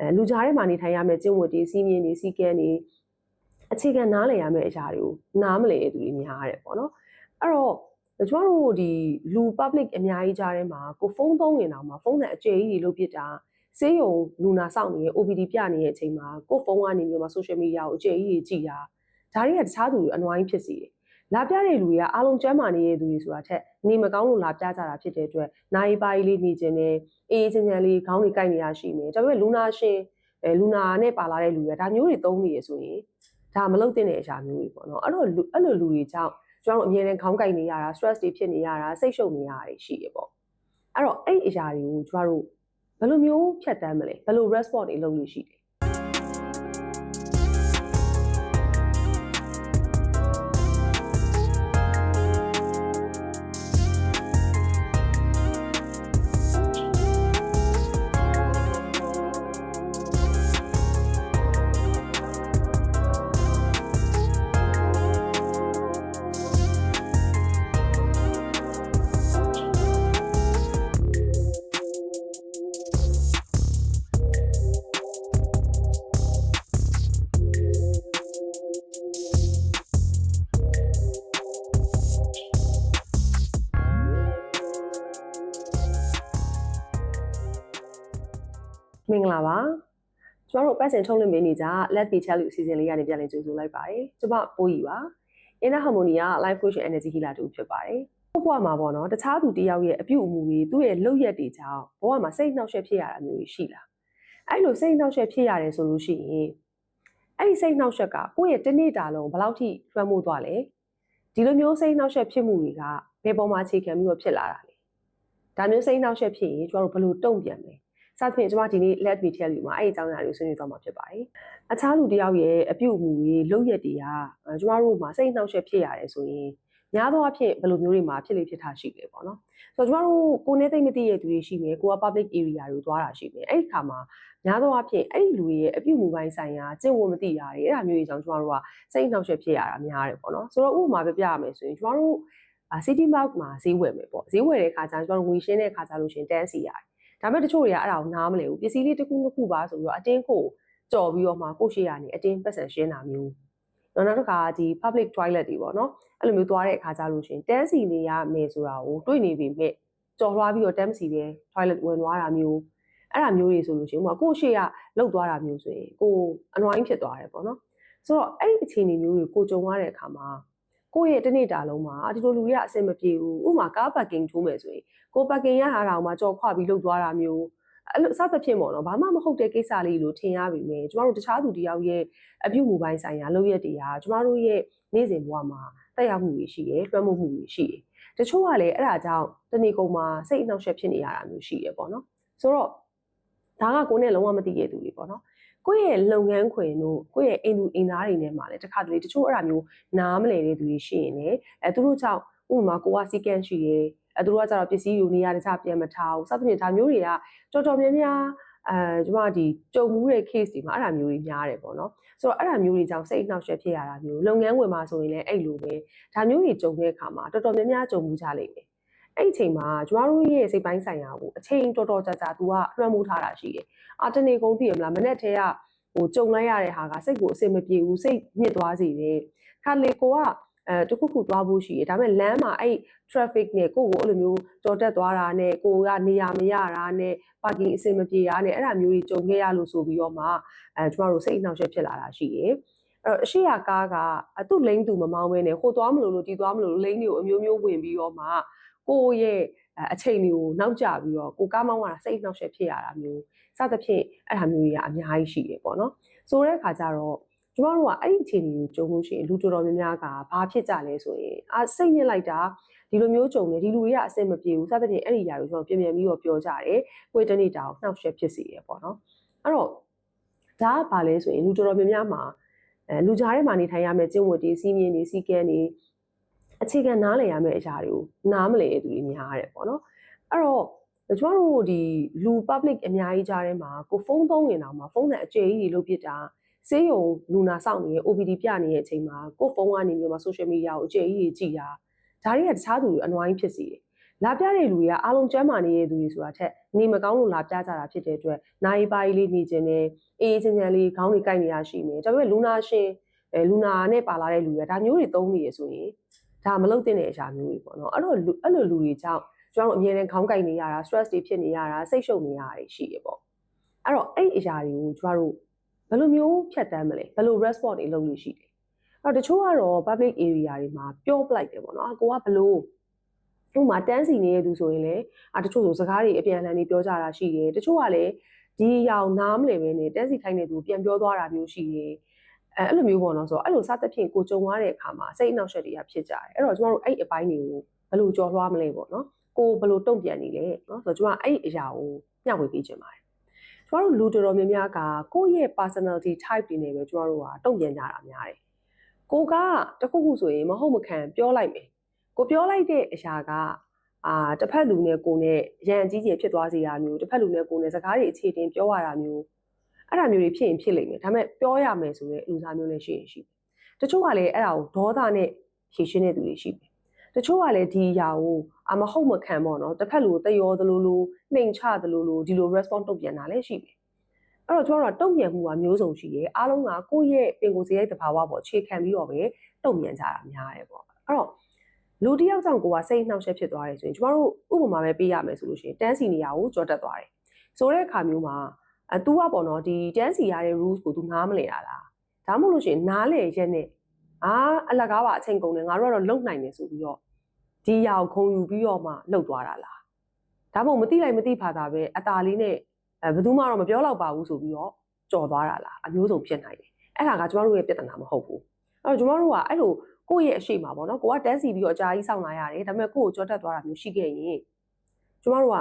အဲလူကြားထဲမှာနေထိုင်ရမယ့်ကျင့်ဝတ်တွေစီးမြင်တွေစီကံတွေအခြေခံနားလည်ရမယ့်အရာတွေကိုနားမလည်တဲ့သူတွေများရတယ်ပေါ့နော်အဲ့တော့ကျွန်တော်တို့ဒီလူ public အများကြီးကြားထဲမှာကိုဖုန်းသုံးနေတော့မှာဖုန်းနဲ့အကျယ်ကြီးတွေလုပ်ပစ်တာစေးရုံလူနာစောင့်နေတဲ့ OPD ပြနေတဲ့အချိန်မှာကိုဖုန်းကနေမျိုးမှာ social media ကိုအကျယ်ကြီးကြီးကြည်တာဒါတွေကတခြားသူတွေအနွားကြီးဖြစ်စီတယ် လာပြတဲ့လူတွေကအားလုံးကျမ်းမာနေတဲ့သူတွေဆိုတာထက်နေမကောင်းလို့လာပြကြတာဖြစ်တဲ့အတွက်နိုင်ပါးလေးနေခြင်းနဲ့အေးချမ်းချမ်းလေးခေါင်းတွေကိုက်နေရရှိမယ်ဒါပေမဲ့လူနာရှင်အဲလူနာနဲ့ပါလာတဲ့လူတွေကဒါမျိုးတွေသုံးနေရဆိုရင်ဒါမလုပ်တဲ့အရာမျိုးတွေပေါ့နော်အဲ့တော့အဲ့လိုလူတွေကြောင့်ကျွန်တော်တို့အမြဲတမ်းခေါင်းကိုက်နေရတာ stress တွေဖြစ်နေရတာစိတ်ရှုပ်နေရတာရှိရပေါ့အဲ့တော့အဲ့အရာတွေကိုကျွန်တော်တို့ဘယ်လိုမျိုးဖြတ်တန်းမလဲဘယ်လို response တွေလုပ်လို့ရှိလဲ မင်္ဂလာပါကျမတို့ပတ်စင်ထုတ်လွှင့်ပေးနေကြ Let Me Tell You အစီအစဉ်လေးကနေပြန်လည်ကြိုဆိုလိုက်ပါတယ်ကျမပိုးကြီးပါ Inner Harmony က Life Coach and Energy Healer တူဖြစ်ပါတယ်ဘဝမှာပေါ့နော်တခြားသူတယောက်ရဲ့အပြုအမူတွေသူ့ရဲ့လုပ်ရက်တွေကြောင့်ဘဝမှာစိတ်နှောက်ယှက်ဖြစ်ရတာမျိုးရှိလားအဲ့လိုစိတ်နှောက်ယှက်ဖြစ်ရတယ်ဆိုလို့ရှိရင်အဲ့ဒီစိတ်နှောက်ယှက်ကကိုယ့်ရဲ့တနေ့တာလုံးဘယ်လောက်ထိလွှမ်းမိုးသွားလဲဒီလိုမျိုးစိတ်နှောက်ယှက်ဖြစ်မှုတွေကဘယ်ပေါ်မှာအခြေခံပြီးတော့ဖြစ်လာတာလဲဒါမျိုးစိတ်နှောက်ယှက်ဖြစ်ရင်ကျွန်တော်တို့ဘယ်လိုတုံ့ပြန်မလဲ စသဖြင့်ကျွန်မဒီနေ့ let me tell you မှာအဲ့ဒီအကြောင်းအရာတွေဆွေးနွေးသွားမှာဖြစ်ပါတယ်။အခြားလူတယောက်ရဲ့အပြုအမူတွေလုပ်ရက်တွေကကျွန်မတို့မှာစိတ်နှောက်ယှက်ဖြစ်ရတယ်ဆိုရင်များသောအားဖြင့်ဘယ်လိုမျိုးတွေမှာဖြစ်လေဖြစ်တာရှိလဲပေါ့နော်။ဆိုတော့ကျွန်တော်တို့ကိုယ်နဲ့သိမသိတဲ့သူတွေရှိမယ်ကိုက public area တွေသွားတာရှိမယ်။အဲ့ဒီခါမှာများသောအားဖြင့်အဲ့ဒီလူတွေရဲ့အပြုအမူပိုင်းဆိုင်ရာကျင့်ဝတ်မသိတာတွေအဲ့ဒါမျိုးတွေကြောင့်ကျွန်တော်တို့ကစိတ်နှောက်ယှက်ဖြစ်ရတာများတယ်ပေါ့နော်။ဆိုတော့ဥပမာပြပြရမယ်ဆိုရင်ကျွန်တော်တို့ city mark မှာဈေးဝယ်မယ်ပေါ့ဈေးဝယ်တဲ့ခါကျကျွန်တော်တို့ငွေရှင်းတဲ့ခါကျလို့ရှင်တန်းစီရတယ် ဒါပေမဲ့တချို့တွေကအဲ့ဒါကိုနားမလည်ဘူးပစ္စည်းလေးတစ်ခုတစ်ခုပါဆိုပြီးတော့အတင်းကိုကြော်ပြီးတော့မှကိုရှိရနေအတင်းပတ်စံရှင်းတာမျိုးနောက်နောက်တစ်ခါဒီ public toilet တွေပေါ့နော်အဲ့လိုမျိုးသွားတဲ့အခါကျလို့ရှိရင်တန်းစီနေရမယ်ဆိုတာကိုတွေးနေပြီမဲ့ကြော်လွှားပြီးတော့တန်းစီပဲ toilet ဝင်သွားတာမျိုးအဲ့ဒါမျိုးတွေဆိုလို့ရှိရင်ဟိုကိုရှိရလောက်သွားတာမျိုးဆိုရင်ကိုအနွိုင်းဖြစ်သွားတယ်ပေါ့နော်ဆိုတော့အဲ့ဒီအခြေအနေမျိုးတွေကိုကြုံရတဲ့အခါမှာ ကိုယ့်ရဲ့တနေ့တာလုံးမှာဒီလိုလူတွေကအဆင်မပြေဘူးဥပမာကားပါကင်ထိုးမယ်ဆိုရင်ကိုပါကင်ရတာတောင်မှကြော်ခွပြီးလှုပ်သွားတာမျိုးအဲ့လိုအစသဖြင့်ပေါ့နော်ဘာမှမဟုတ်တဲ့ကိစ္စလေးလို့ထင်ရပြီမယ်ကျမတို့တခြားသူတယောက်ရဲ့အပြုမူပိုင်းဆိုင်ရာလုပ်ရက်တွေကကျမတို့ရဲ့နေ့စဉ်ဘဝမှာတက်ရောက်မှုတွေရှိတယ်လွှမ်းမိုးမှုတွေရှိတယ်တချို့ကလည်းအဲ့ဒါကြောင့်တနေ့ကုန်မှာစိတ်အနှောက်အယှက်ဖြစ်နေရတာမျိုးရှိတယ်ပေါ့နော်ဆိုတော့ဒါကကိုယ်နဲ့လုံးဝမသိရတဲ့သူတွေပေါ့နော် ကိုယ့်ရဲ့လုပ်ငန်းခွင်တို့ကိုယ့်ရဲ့အိမ်သူအိမ်သားတွေနဲ့မှာလည်းတခါတလေတချို့အဲ့ဒါမျိုးနားမလည်တဲ့သူတွေရှိရင်လည်းအဲသူတို့ကြောင့်ဥပမာကိုကစီကန့်ရှိရဲအဲသူတို့ကကျတော့ပစ္စည်းယူနေရတခြားပြန်မထားဘူးစသဖြင့်ဒါမျိုးတွေကတော်တော်များများအဲကျွန်မဒီကြုံမှုတဲ့ case တွေမှာအဲ့ဒါမျိုးတွေများတယ်ပေါ့နော်ဆိုတော့အဲ့ဒါမျိုးတွေကြောင့်စိတ်နှောက်ယှက်ဖြစ်ရတာမျိုးလုပ်ငန်းဝင်မှာဆိုရင်လည်းအဲ့လိုပဲဒါမျိုးတွေကြုံတဲ့အခါမှာတော်တော်များများကြုံမှုကြလိမ့်မယ် အဲ့ဒီအချိန်မှာကျမတို့ရဲ့စိတ်ပိုင်းဆိုင်ရာကိုအချိန်တော်တော်ကြာကြာသူကလွှမ်းမိုးထားတာရှိတယ်။အာတနေကုန်သိရမလားမနေ့တည်းကဟိုကြုံလိုက်ရတဲ့ဟာကစိတ်ကိုအဆင်မပြေဘူးစိတ်ညစ်သွားစေတယ်။ခါလေကိုကအဲတခုခုသွားဖို့ရှိတယ်ဒါပေမဲ့လမ်းမှာအဲ့ traffic နဲ့ကိုကိုအဲ့လိုမျိုးကြော်တက်သွားတာနဲ့ကိုကနေရာမရတာနဲ့ parking အဆင်မပြေတာနဲ့အဲ့ဒါမျိုးတွေကြုံခဲ့ရလို့ဆိုပြီးတော့မှအဲကျမတို့စိတ်အနှောက်အယှက်ဖြစ်လာတာရှိတယ်အဲ့တော့အရှိရကားကအတုလိမ့်သူမမောင်းဘဲနဲ့ဟိုသွားမလို့လို့ဒီသွားမလို့လိမ့်တွေကိုအမျိုးမျိုးဝင်ပြီးတော့မှ ကိုရဲ့အချိန်တွေကိုနောက်ကျပြီးတော့ကိုကားမောင်းရတာစိတ်နှောက်ယှက်ဖြစ်ရတာမျိုးစသဖြင့်အဲ့ဒါမျိုးတွေကအများကြီးရှိတယ်ပေါ့နော်ဆိုတဲ့အခါကျတော့ကျမတို့ကအဲ့ဒီအခြေအနေကိုကြုံလို့ရှိရင်လူတော်တော်များများကဘာဖြစ်ကြလဲဆိုရင်အာစိတ်ညစ်လိုက်တာဒီလိုမျိုးကြုံနေဒီလူတွေကအဆင်မပြေဘူးစသဖြင့်အဲ့ဒီຢာကိုကျွန်တော်ပြင်ပြန်ပြီးတော့ပြောကြတယ်ကိုယ်တနေ့တောင်နှောက်ယှက်ဖြစ်စေရပေါ့နော်အဲ့တော့ဒါကဘာလဲဆိုရင်လူတော်တော်များများမှာအဲလူကြားထဲမှာနေထိုင်ရမယ့်ကျင့်ဝတ်တွေစီးမြင်တွေစီကံတွေ အခြေခံနားလည်ရမယ့်အရာတွေကိုနားမလည်တဲ့သူတွေများရတယ်ပေါ့နော်အဲ့တော့ကျွန်တော်တို့ဒီလူ public အများကြီးကြားထဲမှာကိုဖုန်းသုံးနေတော့မှာဖုန်းနဲ့အကျယ်ကြီးလုပ်ပစ်တာစေးရုံလူနာစောင့်နေတဲ့ OPD ပြနေတဲ့အချိန်မှာကိုဖုန်းကနေမျိုးမှာ social media ကိုအကျယ်ကြီးကြီးကြည်တာဒါတွေကတခြားသူတွေအနွားကြီးဖြစ်စီတယ်လာပြတဲ့လူတွေကအားလုံးကျမ်းမာနေတဲ့သူတွေဆိုတာထက်နေမကောင်းလို့လာပြကြတာဖြစ်တဲ့အတွက်နိုင်ပါးလေးနေခြင်းနဲ့အေးချမ်းချမ်းလေးခေါင်းတွေကိုက်နေတာရှိမယ်ဒါပေမဲ့လူနာရှင်အဲလူနာနဲ့ပါလာတဲ့လူတွေကဒါမျိုးတွေသုံးနေရဆိုရင် ဒါမလုပ်တဲ့အရာမျိုးတွေပေါ့နော်အဲ့တော့အဲ့လိုလူတွေကြောင့်ကျွန်တော်တို့အမြဲတမ်းခေါင်းကိုက်နေရတာ stress တွေဖြစ်နေရတာစိတ်ရှုပ်နေရတာရှိရပေါ့အဲ့တော့အဲ့အရာတွေကိုကျွန်တော်တို့ဘယ်လိုမျိုးဖြတ်တန်းမလဲဘယ်လို response တွေလုပ်လို့ရှိတယ်အဲ့တော့တချို့ကတော့ public area တွေမှာပြောပလိုက်တယ်ပေါ့နော်ကိုကဘယ်လိုဥမာတန်းစီနေတဲ့သူဆိုရင်လည်းအတချို့ဆိုစကားတွေအပြန်အလှန်တွေပြောကြတာရှိတယ်တချို့ကလည်းဒီရောင်နားမလည်ပဲနဲ့တန်းစီခိုင်းတဲ့သူပြန်ပြောသွားတာမျိုးရှိတယ် အဲအဲ့လိုမျိုးပေါ့နော်ဆိုတော့အဲ့လိုစသဖြင့်ကိုကြုံရတဲ့အခါမှာစိတ်အနှောက်အယှက်တွေကဖြစ်ကြတယ်အဲ့တော့ကျမတို့အဲ့အပိုင်းတွေကိုဘယ်လိုကြော်လွှားမလဲပေါ့နော်ကိုဘယ်လိုတုံ့ပြန်နေလဲနော်ဆိုတော့ကျမအဲ့အရာကိုမျှဝေပေးခြင်းပါတယ်ကျမတို့လူတော်တော်များများကကိုယ့်ရဲ့ personality type တွေနဲ့ပဲကျမတို့ကတုံ့ပြန်ကြတာများတယ်ကိုကတခုခုဆိုရင်မဟုတ်မခံပြောလိုက်မယ်ကိုပြောလိုက်တဲ့အရာကအာတစ်ဖက်လူနဲ့ကိုနဲ့ရန်ကြီးကြီးဖြစ်သွားစေတာမျိုးတစ်ဖက်လူနဲ့ကိုနဲ့စကားတွေအခြေတင်ပြောရတာမျိုး အဲ့ဒါမျိုးတွေဖြစ်ရင်ဖြစ်လိမ့်မယ်ဒါပေမဲ့ပြောရမယ်ဆိုတဲ့လူစားမျိုးလည်းရှိရင်ရှိတယ်တချို့ကလည်းအဲ့ဒါကိုဒေါသနဲ့ဖြေရှင်းတဲ့သူတွေရှိတယ်တချို့ကလည်းဒီအရာကိုအမဟုတ်မခံပေါ့နော်တစ်ဖက်လူတယောသလိုလိုနှိမ်ချသလိုလိုဒီလို response တုံ့ပြန်တာလည်းရှိတယ်အဲ့တော့ကျွန်တော်တို့တုံ့ပြန်မှုကမျိုးစုံရှိတယ်အားလုံးကကိုယ့်ရဲ့ပင်ကိုယ်စရိုက်တဘာဝပေါ့ခြေခံပြီးတော့ပဲတုံ့ပြန်ကြတာများတယ်ပေါ့အဲ့တော့လူတစ်ယောက်ကြောင့်ကိုကစိတ်နှောက်ယှက်ဖြစ်သွားတယ်ဆိုရင်ကျမတို့ဥပမာပဲပေးရမယ်ဆိုလို့ရှိရင်တန်းစီနေရကိုကြောတက်သွားတယ်ဆိုတဲ့အခါမျိုးမှာ အဲ तू ကပေါ့နော်ဒီတန်းစီရတဲ့ rules ကို तू နားမလည်တာလားဒါမှမဟုတ်လို့ရှိရင်နားလေရက်နဲ့အာအလကားပါအချိန်ကုန်တယ်ငါတို့ကတော့လုံနိုင်တယ်ဆိုပြီးတော့ဒီရောက်ခုံယူပြီးတော့မှလှုပ်သွားတာလားဒါမှမဟုတ်မသိလိုက်မသိဖာတာပဲအตาလေးနဲ့အဲဘယ်သူမှတော့မပြောတော့ပါဘူးဆိုပြီးတော့ကြော်သွားတာလားအမျိုးစုံဖြစ်နိုင်တယ်အဲ့ဒါကကျမတို့ရဲ့ပြဿနာမဟုတ်ဘူးအဲ့တော့ကျမတို့ကအဲ့လိုကိုယ့်ရဲ့အရှိမှာပေါ့နော်ကိုကတန်းစီပြီးတော့အကြာကြီးစောင့်လာရတယ်ဒါပေမဲ့ကိုယ့်ကိုကြောတက်သွားတာမျိုးရှိခဲ့ရင်ကျမတို့က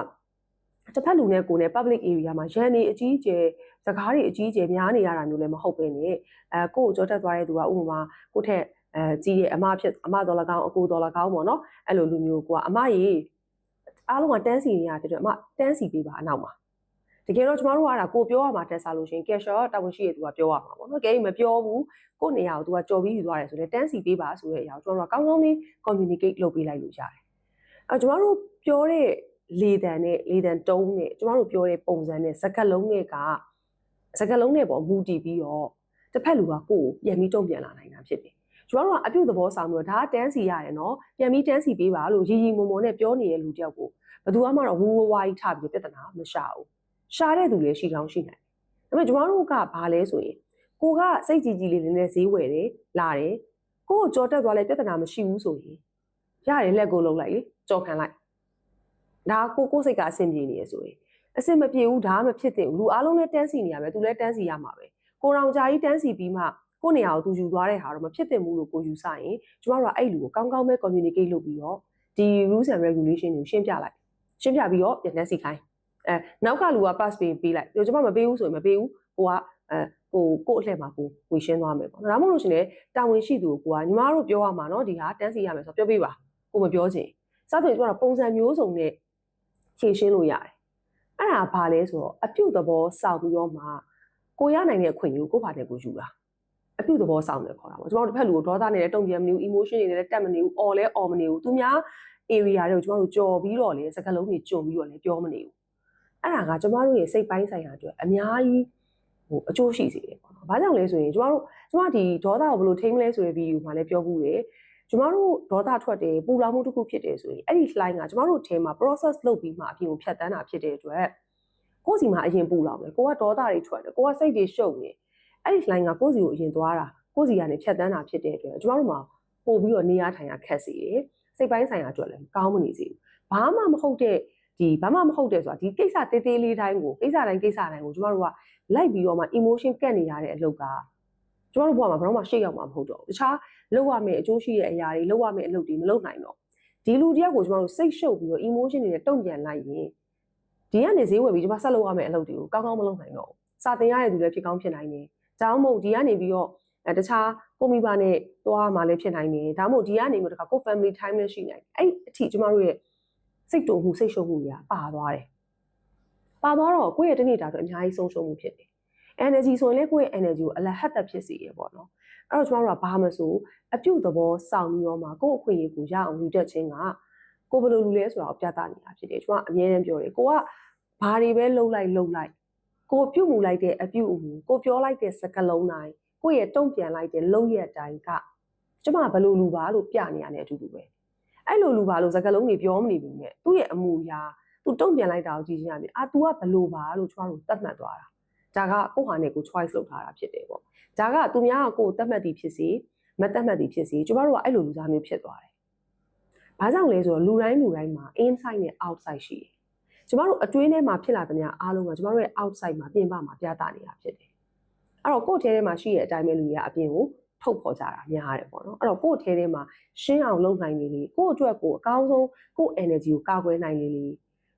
တစ်ဖက်လူနဲ့ကိုယ်နဲ့ public area မှာရန်နေအကြီးအကျယ်စကားတွေအကြီးအကျယ်များနေရတာမျိုးလည်းမဟုတ်ပဲねအဲကိုယ့်ကိုကြောတက်သွားတဲ့သူကဥပမာကိုယ့်ထက်အဲကြီးရဲ့အမဖြစ်အမတော်လကောင်းအကိုတော်လကောင်းပေါ့နော်အဲ့လိုလူမျိုးကအမကြီးအားလုံးကတန်းစီနေရတယ်အမတန်းစီပေးပါအနောက်မှာတကယ်တော့ကျမတို့ကအဲ့ဒါကိုပြောရမှာတက်စားလို့ရှင်ကက်ရှော့တာဝန်ရှိရသူကပြောရမှာပေါ့နော်ကဲမပြောဘူးကိုယ့်နေရာကိုသူကကြော်ပြီးယူသွားတယ်ဆိုတော့တန်းစီပေးပါဆိုတဲ့အရာကိုကျွန်တော်တို့ကကောင်းကောင်းလေး communicate လုပ်ပေးလိုက်လို့ရတယ်အဲကျမတို့ပြောတဲ့ လေတံနဲ့လေတံတုံးနဲ့ကျမတို့ပြောတဲ့ပုံစံနဲ့စကားလုံးတွေကစကားလုံးနဲ့ပေါ့မူတည်ပြီးတော့တစ်ဖက်လူကကိုယ်ပြန်ပြီးတုံ့ပြန်လာနိုင်တာဖြစ်တယ်ကျွန်တော်တို့ကအပြုတ်သဘောဆောင်လို့ဒါကတန်းစီရတယ်နော်ပြန်ပြီးတန်းစီပေးပါလို့ရီရီမုံမုံနဲ့ပြောနေတဲ့လူတယောက်ကိုဘယ်သူမှတော့ဝူဝဝါကြီးထပြီးပြဿနာမရှာဘူးရှာတဲ့သူလည်းရှိကောင်းရှိနိုင်တယ်ဒါပေမဲ့ကျွန်တော်တို့ကဘာလဲဆိုရင်ကိုကစိတ်ကြည်ကြည်လေးနဲ့ဈေးဝယ်တယ်လာတယ်ကိုကိုကြော်တက်သွားလဲပြဿနာမရှိဘူးဆိုရင်ရတယ်လက်ကိုလုံးလိုက်လေကြော်ခံလိုက် ဒါကိုကိုစိတ်ကအဆင်ပြေနေရဆိုရင်အဆင်မပြေဘူးဒါမှမဖြစ်သင့်ဘူးလူအလုံးလည်းတန်းစီနေရပဲသူလည်းတန်းစီရမှာပဲကိုရောင်ကြာကြီးတန်းစီပြီးမှကိုနေရာကိုသူယူသွားတဲ့ဟာတော့မဖြစ်သင့်ဘူးလို့ကိုယူဆရင်ကျမတို့ကအဲ့လူကိုကောင်းကောင်းပဲ communicate လုပ်ပြီးတော့ဒီ rules and regulation ကိုရှင်းပြလိုက်ရှင်းပြပြီးတော့ပြန်နှက်စီခိုင်းအဲနောက်ကလူက pass ပေးပေးလိုက်ကျမမပေးဘူးဆိုရင်မပေးဘူးကိုကအဲကိုကို့အလှည့်မှာကိုဝင်ရှင်းသွားမယ်ပေါ့နော်ဒါမှမဟုတ်လို့ရှင်လေတာဝန်ရှိသူကိုကညီမတို့ပြောရမှာနော်ဒီဟာတန်းစီရမယ်ဆိုတော့ပြောပေးပါကိုမပြောချင်စသဖြင့်ကျမတို့ပုံစံမျိုးစုံနဲ့ ဖြည့်ရှင်းလို့ရတယ်အဲ့ဒါဘာလဲဆိုတော့အပြုတ်သဘောစောက်ပြီးတော့မှကိုရနိုင်တဲ့အခွင့်အရေးကိုကိုပါတဲ့ကိုယူတာအပြုတ်သဘောစောက်တယ်ခေါ်တာပေါ့ကျမတို့တစ်ဖက်လူကိုဒေါသနဲ့လည်းတုံ့ပြန်မနေဘူး emotion တွေနဲ့လည်းတက်မနေဘူး or လဲ or မနေဘူးသူများ area တွေကိုကျမတို့ကြော်ပြီးတော့လေစကားလုံးတွေကြုံပြီးတော့လည်းပြောမနေဘူးအဲ့ဒါကကျမတို့ရဲ့စိတ်ပိုင်းဆိုင်ရာအတွက်အများကြီးဟိုအကျိုးရှိစေတယ်ပေါ့နော်။ဘာကြောင့်လဲဆိုရင်ကျမတို့ကျမဒီဒေါသကိုဘယ်လိုထိန်းမလဲဆိုတဲ့ဗီဒီယိုမှာလည်းပြောဘူးတယ်။ ကျမတို့ဒေါသထွက်တယ်ပူလောင်မှုတစ်ခုဖြစ်တယ်ဆိုရင်အဲ့ဒီ line ကကျမတို့ထဲမှာ process လုပ်ပြီးမှအပြင်ကိုဖြတ်တန်းတာဖြစ်တဲ့အတွက်ကိုယ့်စီမှာအရင်ပူလောင်တယ်။ကိုကဒေါသတွေထွက်တယ်။ကိုကစိတ်တွေရှုပ်နေ။အဲ့ဒီ line ကကိုယ့်စီကိုအရင်သွားတာကိုယ့်စီကနေဖြတ်တန်းတာဖြစ်တဲ့အတွက်ကျမတို့မှာပို့ပြီးတော့နေရာထိုင်ရခက်စေတယ်။စိတ်ပိုင်းဆိုင်ရာအတွက်လည်းကောင်းမနေစေဘူး။ဘာမှမဟုတ်တဲ့ဒီဘာမှမဟုတ်တယ်ဆိုတာဒီကိစ္စတေးသေးလေးတိုင်းကိုကိစ္စတိုင်းကိစ္စတိုင်းကိုကျမတို့ကလိုက်ပြီးတော့မှ emotion ကတ်နေရတဲ့အလုပ်ကကျမတို့ဘဝမှာဘယ်တော့မှရှေ့ရောက်မှာမဟုတ်တော့ဘူးတခြား လောက်ရမယ့်အကျိုးရှိတဲ့အရာတွေလောက်ရမယ့်အလုပ်တွေမလုပ်နိုင်တော့ဒီလူတယောက်ကိုကျမတို့စိတ်ရှုပ်ပြီးတော့ emotion တွေနဲ့တုံ့ပြန်လိုက်ရင်ဒီကနေဈေးဝယ်ပြီးကျမဆက်လုပ်ရမယ့်အလုပ်တွေကိုကောင်းကောင်းမလုပ်နိုင်တော့ဘူးစာသင်ရတဲ့သူလည်းဖြစ်ကောင်းဖြစ်နိုင်တယ်ဒါမှမဟုတ်ဒီကနေပြီးတော့အဲတခြားကိုမိဘနဲ့တွားမှလည်းဖြစ်နိုင်တယ်ဒါမှမဟုတ်ဒီကနေပြီးတော့တခါကို family time လည်းရှိနိုင်တယ်အဲ့အထိကျမတို့ရဲ့စိတ်တူမှုစိတ်ရှုပ်မှုတွေကပါသွားတယ်။ပါသွားတော့ကိုယ့်ရဲ့တနေ့တာဆိုအများကြီးဆုံးရှုံးမှုဖြစ်တယ်။ energy ဆိုရင်လည်းကိုယ့်ရဲ့ energy ကိုအလဟတ်သက်ဖြစ်စေရပေါ့နော်။အဲ့တော့ကျွန်တော်တို့ကဘာမှမဆိုအပြုတ်သဘောစောင့်ပြီးတော့မှကိုယ့်အခွင့်အရေးကိုရအောင်ယူတတ်ခြင်းကကိုဘယ်လိုလူလဲဆိုတာကိုပြသနေတာဖြစ်တယ်ကျွန်မအမြဲတမ်းပြောတယ်ကိုကဘာတွေပဲလှုပ်လိုက်လှုပ်လိုက်ကိုပြုတ်မှုလိုက်တဲ့အပြုတ်အမူကိုပြောလိုက်တဲ့စကားလုံးတိုင်းကိုရဲ့တုံ့ပြန်လိုက်တဲ့လုံရက်တိုင်းကကျမဘယ်လိုလူပါလို့ပြနေရတဲ့အတူတူပဲအဲ့လိုလူပါလို့စကားလုံးတွေပြောမနေဘူးနဲ့သူ့ရဲ့အမူအရာသူတုံ့ပြန်လိုက်တာကိုကြည့်ချင်းရပြီအာ तू ကဘယ်လိုပါလို့ကျမတို့သတ်မှတ်သွားတာ ဒါကကိုယ့်ဟာနဲ့ကို choice လုပ်ထားတာဖြစ်တယ်ပေါ့ဒါကသူများကကိုယ်သတ်မှတ်သည်ဖြစ်စေမသတ်မှတ်သည်ဖြစ်စေကျမတို့ကအဲ့လိုလူသားမျိုးဖြစ်သွားတယ်ဘာကြောင့်လဲဆိုတော့လူတိုင်းလူတိုင်းမှာ inside နဲ့ outside ရှိတယ်ကျမတို့အတွင်းထဲမှာဖြစ်လာသမျှအားလုံးကကျမတို့ရဲ့ outside မှာပြင်ပမှာပြသနေတာဖြစ်တယ်အဲ့တော့ကိုယ့်ထဲထဲမှာရှိတဲ့အတိုင်းပဲလူတွေကအပြင်ကိုထုတ်ဖော်ကြတာများတယ်ပေါ့နော်အဲ့တော့ကိုယ့်ထဲထဲမှာရှင်းအောင်လုပ်နိုင်လေလေကိုယ့်အတွက်ကိုအကောင်းဆုံးကိုယ့် energy ကိုကာကွယ်နိုင်လေလေ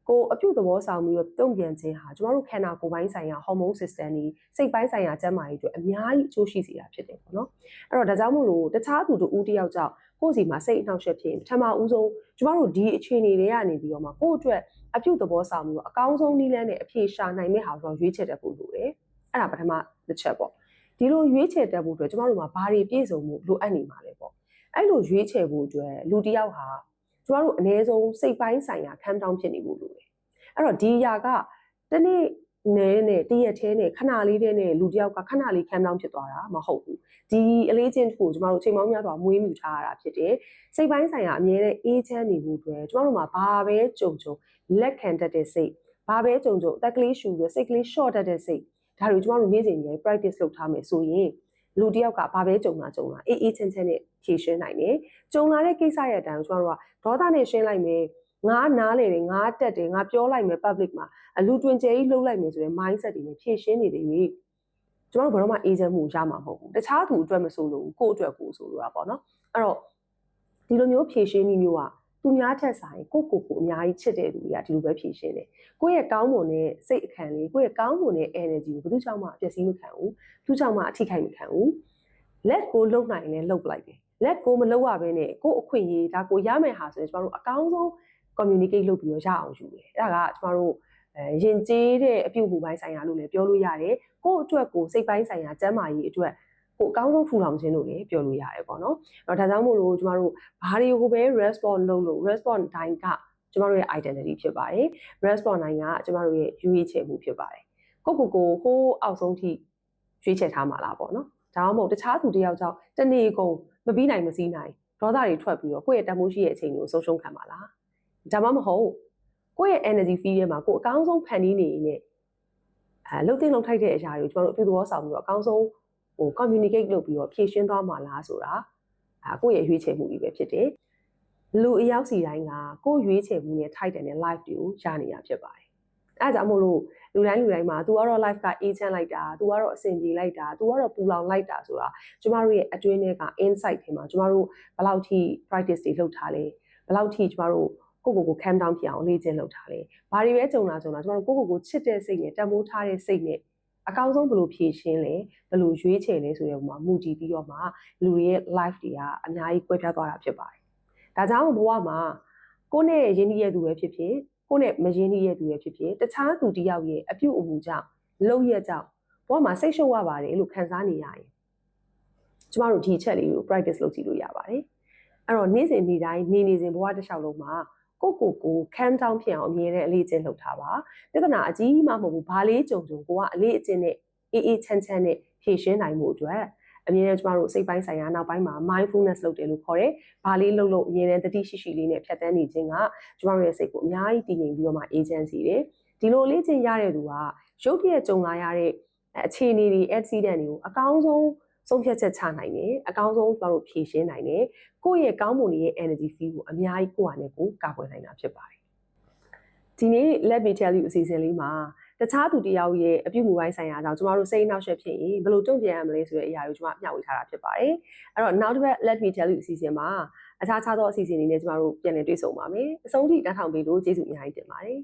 ကိုအပြုတ်သဘောဆောင်ပြီးတော့တုံ့ပြန်ခြင်းဟာကျမတို့ခန္ဓာကိုယ်ပိုင်းဆိုင်ရာ hormone system တွေစိတ်ပိုင်းဆိုင်ရာကျန်းမာရေးအတွက်အများကြီးအကျိုးရှိစေတာဖြစ်တယ်ပေါ့နော်အဲ့တော့ဒါကြောင့်မို့လို့တခြားသူတို့ဦးတယောက်ကြောင့်ကိုယ့်စီမှာစိတ်အနှောက်အယှက်ဖြစ်ရင်ပထမဦးဆုံးကျမတို့ဒီအခြေအနေတွေကနေပြီးတော့မှကိုယ့်အတွက်အပြုတ်သဘောဆောင်ပြီးတော့အကောင်းဆုံးနည်းလမ်းနဲ့အဖြေရှာနိုင်မယ့်ဟာဆိုတော့ရွေးချယ်တတ်ဖို့လိုတယ်အဲ့ဒါပထမတစ်ချက်ပေါ့ဒီလိုရွေးချယ်တတ်ဖို့အတွက်ကျမတို့မှာဘာတွေပြည့်စုံမှုလိုအပ်နေမှာလဲပေါ့အဲ့လိုရွေးချယ်ဖို့အတွက်လူတစ်ယောက်ဟာ ကျမတို့အ ਨੇ ဆုံးစိတ်ပိုင်းဆိုင်ရာခံတောင်းဖြစ်နေဖို့လိုတယ်အဲ့တော့ဒီຢာကတနေ့နဲနဲ့တရက်သေးနဲ့ခဏလေးတည်းနဲ့လူတစ်ယောက်ကခဏလေးခံတောင်းဖြစ်သွားတာမဟုတ်ဘူးဒီအလေးချင်းကိုကျမတို့ချိန်ပေါင်းများစွာမွေးမြူထားရတာဖြစ်တယ်စိတ်ပိုင်းဆိုင်ရာအမြဲတမ်းအေးချမ်းနေဖို့အတွက်ကျမတို့မှာဘာပဲကြုံကြုံလက်ခံတတ်တဲ့စိတ်ဘာပဲကြုံကြုံအသက်ကလေးရှူပြီးစိတ်ကလေး short တတ်တဲ့စိတ်ဒါတွေကျမတို့နေ့စဉ်ကြီး practice လုပ်ထားမယ်ဆိုရင် လူတစ်ယောက်ကဘာပဲကြုံလာကြုံလာအေးအေးချမ်းချမ်းနဲ့ဖြေရှင်းနိုင်တယ်ကြုံလာတဲ့ကိစ္စရဲ့အတိုင်းကျမတို့ကဒေါသနဲ့ရှင်းလိုက်မယ်ငါနားလေတယ်ငါတက်တယ်ငါပြောလိုက်မယ် public မှာအလူတွင်ကျဲကြီးလှုပ်လိုက်မယ်ဆိုတဲ့ mindset တွေနဲ့ဖြည့်ရှင်းနေတယ်၍ကျွန်တော်တို့ဘယ်တော့မှအေးချမ်းမှုရမှာမဟုတ်ဘူးတခြားသူအတွက်မဆိုလို့ကိုယ့်အတွက်ကိုယ်ဆိုလို့တာပေါ့နော်အဲ့တော့ဒီလိုမျိုးဖြည့်ရှင်းနည်းမျိုးက သူများထက်ဆိုင်ကိုကိုကိုအများကြီးချစ်တဲ့လူတွေကဒီလိုပဲဖြည့်ရှင်းတယ်ကိုယ့်ရဲ့ကောင်းမွန်တဲ့စိတ်အခမ်းလေးကိုယ့်ရဲ့ကောင်းမွန်တဲ့ energy ကိုဘယ်သူကြောင့်မှအပျက်စီးမခံဘူးသူကြောင့်မှအထိခိုက်မခံဘူးလက်ကိုလှုပ်နိုင်လဲလှုပ်လိုက်တယ်လက်ကိုမလှုပ်ရဘဲနဲ့ကိုယ့်အခွင့်အရေးဒါကိုရမယ်ဟာဆိုရင်ကျွန်တော်တို့အကောင်းဆုံး communicate လုပ်ပြီးတော့ရအောင်ယူတယ်အဲ့ဒါကကျမတို့အဲရင်ကျေးတဲ့အပြုတ်မှုပိုင်းဆိုင်ရာလို့လည်းပြောလို့ရတယ်ကိုယ့်အတွက်ကိုစိတ်ပိုင်းဆိုင်ရာကျန်းမာရေးအတွက် ကိုအကောင်းဆုံးထူထောင်ခြင်းလို့လည်းပြောလို့ရတယ်ပေါ့နော်အဲ့တော့ဒါကြောင့်မို့လို့ကျမတို့ဘာတွေကိုပဲ respond လုပ်လို့ respond တိုင်းကကျမတို့ရဲ့ identity ဖြစ်ပါတယ် respond တိုင်းကကျမတို့ရဲ့ရွေးချယ်မှုဖြစ်ပါတယ်ကိုကိုကိုဟိုးအောက်ဆုံးထိရွေးချယ်ထားမှာလားပေါ့နော်ဒါမှမဟုတ်တခြားသူတယောက်ကြောင့်တနေ့ကုန်မပြီးနိုင်မစည်းနိုင်ဒေါသတွေထွက်ပြီးတော့ကိုယ့်ရဲ့တမိုးရှိရဲ့အချိန်ကိုဆုံးရှုံးခံပါလားဒါမှမဟုတ်ကိုယ့်ရဲ့ energy field ထဲမှာကိုယ်အကောင်းဆုံးဖန်တီးနေနေအဲလှုပ်သိမ်းလှုပ်ထိုက်တဲ့အရာတွေကိုကျွန်တော်တို့အပြုသဘောဆောင်ပြီးတော့အကောင်းဆုံး ဟို communicate လုပ်ပြီးတော့ဖြည့်ရှင်းသွားမှာလားဆိုတာအဲကိုယ့်ရဲ့ရွေးချယ်မှုကြီးပဲဖြစ်တယ်လူအယောက်စီတိုင်းကကိုယ့်ရွေးချယ်မှုနဲ့ထိုက်တယ်နဲ့ live တွေကိုရနေတာဖြစ်ပါတယ်အဲဒါကြောင့်မို့လို့လူတိုင်းလူတိုင်းမှာ तू ကတော့ live ကအေးချမ်းလိုက်တာ तू ကတော့အဆင်ပြေလိုက်တာ तू ကတော့ပူလောင်လိုက်တာဆိုတာကျမတို့ရဲ့အတွင်းထဲက insight တွေမှာကျမတို့ဘယ်လောက်ထိ practice တွေလုပ်ထားလဲဘယ်လောက်ထိကျမတို့ကိုကိုကို calm down ဖြစ်အောင်လေ့ကျင့်လုပ်ထားလဲ။ဘာတွေပဲကြုံလာကြုံလာကျွန်တော်တို့ကိုကိုကိုချစ်တဲ့စိတ်နဲ့တန်ဖိုးထားတဲ့စိတ်နဲ့ အကောင်းဆုံးဘယ်လိုဖြည့်ရှင်းလဲဘယ်လိုရွေးချယ်လဲဆိုတဲ့ပုံမှာမူတည်ပြီးတော့မှလူတွေရဲ့ life တွေကအများကြီးကွဲပြားသွားတာဖြစ်ပါတယ်။ဒါကြောင့်ဘဝမှာကိုယ့်နဲ့ရင်းနှီးရတဲ့သူပဲဖြစ်ဖြစ်ကိုယ့်နဲ့မရင်းနှီးရတဲ့သူပဲဖြစ်ဖြစ်တခြားသူတယောက်ရဲ့အပြုတ်အမူကြောင့်လုံရက်ကြောင့်ဘဝမှာစိတ်ရှုပ်ရပါတယ်လို့ခံစားနေရရင်ကျမတို့ဒီအချက်လေးကို practice လုပ်ကြည့်လို့ရပါတယ်။အဲ့တော့နေ့စဉ်နေ့တိုင်းနေနေစဉ်ဘဝတစ်လျှောက်လုံးမှာ ကိုကိုကို calm down ဖြစ်အောင်အမြဲတမ်းအလေးအကျင့်လုပ်ထားပါပြဿနာအကြီးမှမဟုတ်ဘူးဘာလေးကြုံကြုံကိုကအလေးအကျင့်နဲ့အေးအေးချမ်းချမ်းနဲ့ဖြည့်ရှင်းနိုင်မှုအတွက်အမြဲတမ်းကျမတို့စိတ်ပိုင်းဆိုင်ရာနောက်ပိုင်းမှာ mindfulness လုပ်တယ်လို့ခေါ်တယ်။ဘာလေးလုပ်လို့အမြဲတမ်းတတိရှိရှိလေးနဲ့ဖြတ်တန်းနေခြင်းကကျမတို့ရဲ့စိတ်ကိုအများကြီးတည်ငြိမ်ပြီးတော့မှအေးချမ်းစေတယ်။ဒီလိုလေးချင်းရတဲ့သူကရုပ်တရက်ကြုံလာရတဲ့အခြေအနေတွေ accident တွေကိုအကောင်းဆုံး ဆုံးဖြတ်ချက်ချနိုင်တယ်အကောင်းဆုံးကျွန်တော်တို့ဖြည့်ရှင်းနိုင်တယ်ကိုယ့်ရဲ့ကောင်းမွန်ရဲ့ energy field ကိုအများကြီးကိုယ့်ဟာနဲ့ကိုယ်ကာကွယ်နိုင်တာဖြစ်ပါတယ်ဒီနေ့ let me tell you အစီအစဉ်လေးမှာတခြားသူတယောက်ရဲ့အပြုအမူပိုင်းဆိုင်ရာကြောင့်ကျမတို့စိတ်နှောက်ယှက်ဖြစ်ရင်ဘယ်လိုတုံ့ပြန်ရမလဲဆိုတဲ့အရာကိုကျမမျှဝေထားတာဖြစ်ပါတယ်အဲ့တော့နောက်တစ်ပတ် let me tell you အစီအစဉ်မှာအခြားခြားသောအစီအစဉ်တွေနဲ့ကျမတို့ပြန်လည်တွေ့ဆုံပါမယ်အဆုံးထိတားထောင်ပေးလို့ကျေးဇူးအများကြီးတင်ပါတယ်